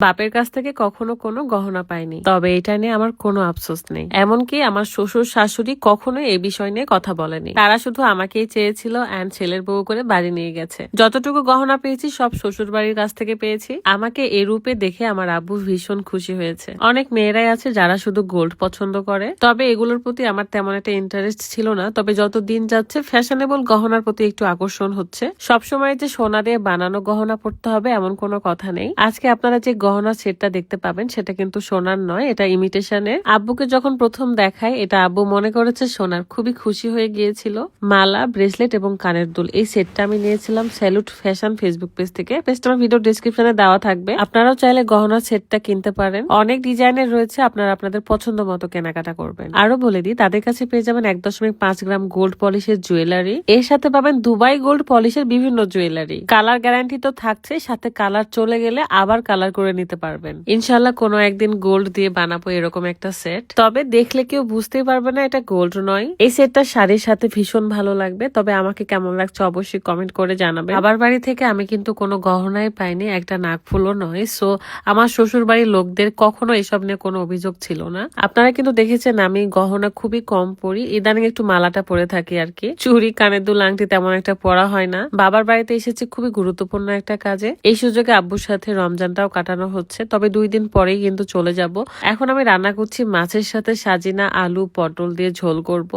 বাপের কাছ থেকে কখনো কোনো গহনা পাইনি। তবে এটা নিয়ে আমার কোনো আফসোস নেই। এমনকি আমার শ্বশুর শাশুড়ি কখনো এই বিষয় নিয়ে কথা বলেনি। তারা শুধু আমাকেই চেয়েছিল অ্যান্ড ছেলের বউ করে বাড়ি নিয়ে গেছে। যতটুকু গহনা পেয়েছি, সব শ্বশুর বাড়ির কাছ থেকে পেয়েছি। আমাকে এ রূপে দেখে আমার আব্বু ভীষণ খুশি হয়েছে। অনেক মেয়েরাই আছে যারা শুধু গোল্ড পছন্দ করে। তবে এগুলোর প্রতি আমার তেমন একটা ইন্টারেস্ট ছিল না। তবে যত দিন যাচ্ছে ফ্যাশনেবল গহনার প্রতি একটু আকর্ষণ হচ্ছে। সবসময় যে সোনা দিয়ে বানানো গহনা পড়তে হবে, এমন কোনো কথা নেই। আজকে আপনারা যে গহনা সেটটা দেখতে পাবেন, সেটা কিন্তু সোনার নয়, এটা ইমিটেশনের আব্বুকে যখন প্রথম দেখায়, এটা আব্বু মনে করেছে সোনার। খুবই খুশি হয়ে গিয়েছিল। মালা ব্রেসলেট এবং কানের দুল, এই সেটটা আমি নিয়েছিলাম স্যালুট ফ্যাশন ফেসবুক পেজ থেকে। পেজটা আমার ভিডিও ডিসক্রিপশনে দেওয়া থাকবে। আপনারাও চাইলে গহনার সেটটা কিনতে পারেন। অনেক ডিজাইনের রয়েছে, আপনারা আপনাদের পছন্দ মতো কেনাকাটা করবেন। আরও বলে দিই, তাদের কাছে পেয়ে যাবেন এক দশমিক পাঁচ গ্রাম গোল্ড পলিশের জুয়েলারি এর সাথে পাবেন দুবাই গোল্ড পলিশের বিভিন্ন জুয়েলারি কালার গ্যারান্টি তো থাকছে সাথে কালার চলে গেলে আবার কালার করে নিতে পারবেন। ইনশাল্লাহ কোনো একদিন গোল্ড দিয়ে বানাবো এরকম একটা সেট তবে দেখলে কেউ বুঝতেই পারবে না এটা গোল্ড নয়। এই সেটটা শাড়ির সাথে ভীষণ ভালো লাগবে। তবে আমাকে কেমন লাগছে অবশ্যই কমেন্ট করে জানাবে আবার বাড়ি থেকে আমি কিন্তু কোনো গহনাই পাইনি, একটা নাকফুলও নয়। সো আমার শ্বশুর বাড়ির লোকদের কখনো এসব নিয়ে কোনো অভিযোগ ছিল না। আপনারা কিন্তু দেখেছেন আমি গহনা খুবই কম পরি। ইদানিং একটু মালাটা পরে থাকি আর কি। চুরি কানের দুল, আংটি তেমন একটা পরা হয় না। বাবার বাড়িতে এসেছে খুবই গুরুত্বপূর্ণ একটা কাজে। এই সুযোগে আব্বুর সাথে রমজানটাও কাটানো হচ্ছে, তবে দুই দিন পরেই কিন্তু চলে যাব। এখন আমি রান্না করছি মাছের সাথে সাজিনা আলু পটল দিয়ে ঝোল করব।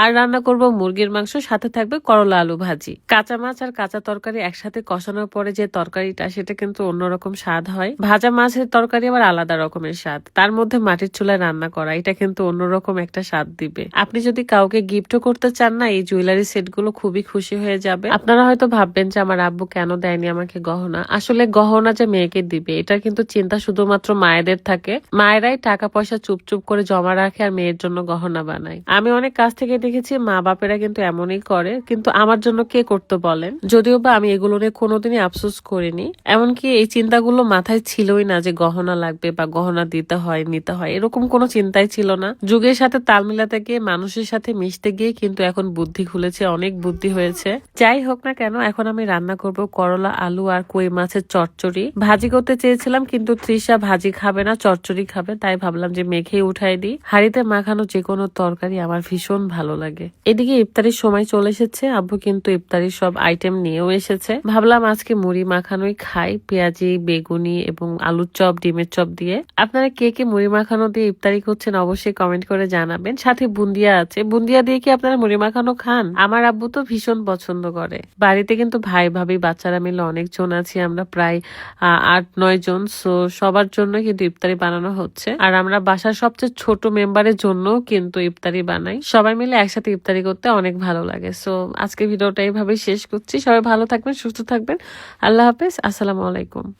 আর রান্না করব মুরগির মাংস, সাথে থাকবে করলা আলু ভাজি। কাঁচা মাছ আর কাঁচা তরকারি একসাথে কষানোর পরে যে তরকারিটা, সেটা কিন্তু অন্যরকম স্বাদ হয়। ভাজা মাছের তরকারি আবার আলাদা রকমের স্বাদ। তার মধ্যে মাটির চুলায় রান্না করা, এটা কিন্তু অন্যরকম একটা স্বাদ দিবে। আপনি যদি কাউকে গিফটও করতে চান না, এই জুয়েলারি সেটগুলো খুবই খুশি হয়ে যাবে। আপনারা হয়তো ভাববেন যে, আমার আব্বু কেন দেয়নি আমাকে গহনা? আসলে গহনা যে মেয়েকে দিবে, এটা কিন্তু চিন্তা শুধুমাত্র মায়েদের থাকে। মায়েরাই টাকা পয়সা চুপচুপ করে জমা রাখে আর মেয়ের জন্য গহনা বানায়। আমি অনেক কাছ থেকে দেখেছি, মা বাপেরা কিন্তু এমনই করে। কিন্তু আমার জন্য কে করতে বলেন? যদিও বা আমি এগুলো নিয়ে কোনোদিনই আফসোস করিনি। এমনকি এই চিন্তাগুলো মাথায় ছিলই না যে গহনা লাগবে বা গহনা দিতে হয়, নিতে হয়। এরকম কোনো চিন্তাই ছিল না। যুগের সাথে তাল মিলাতে গিয়ে, মানুষের সাথে মিশতে গিয়ে কিন্তু এখন বুদ্ধি খুলেছে, অনেক বুদ্ধি হয়েছে। যাই হোক না কেন, এখন আমি রান্না করব করলা, আলু আর কই মাছের চচ্চড়ি। ভাজি করতে চেয়েছিলাম কিন্তু তৃষা ভাজি খাবে না, চচ্চড়ি খাবে, তাই ভাবলাম যে মেখে উঠাই দিই। হাড়িতে মাখানো যে কোনো তরকারি আমার ভীষণ ভালো লাগে। এদিকে ইফতারির সময় চলে এসেছে, আব্বু কিন্তু ইফতারির সব আইটেম নিয়েও এসেছে। ভাবলাম আজকে মুড়ি মাখানোই খাই, পেঁয়াজি, বেগুনি এবং আলুর চপ, ডিমের চপ দিয়ে। আপনারা কে কে মুড়ি মাখানো দিয়ে ইফতারি করছেন অবশ্যই কমেন্ট করে জানাবেন। সাথে বুন্দিয়া আছে। বুন্দিয়া দিয়ে কি আপনারা মুড়ি মাখানো খান? আমার আব্বু তো ভীষণ পছন্দ করে। বাড়িতে কিন্তু ভাই, ভাবি, বাচ্চারা মিলে অনেকজন আছি, আমরা প্রায় আট, নয় জন সো সবার জন্য কিন্তু ইফতারি বানানো হচ্ছে। আর আমরা বাসার সবচেয়ে ছোট মেম্বারের জন্য কিন্তু ইফতারি বানাই। সবাই মিলে একসাথে ইফতারি করতে অনেক ভালো লাগে। সো আজকে ভিডিওটা এইভাবে শেষ করছি। সবাই ভালো থাকবেন, সুস্থ থাকবেন। আল্লাহ হাফেজ। আসসালামু আলাইকুম।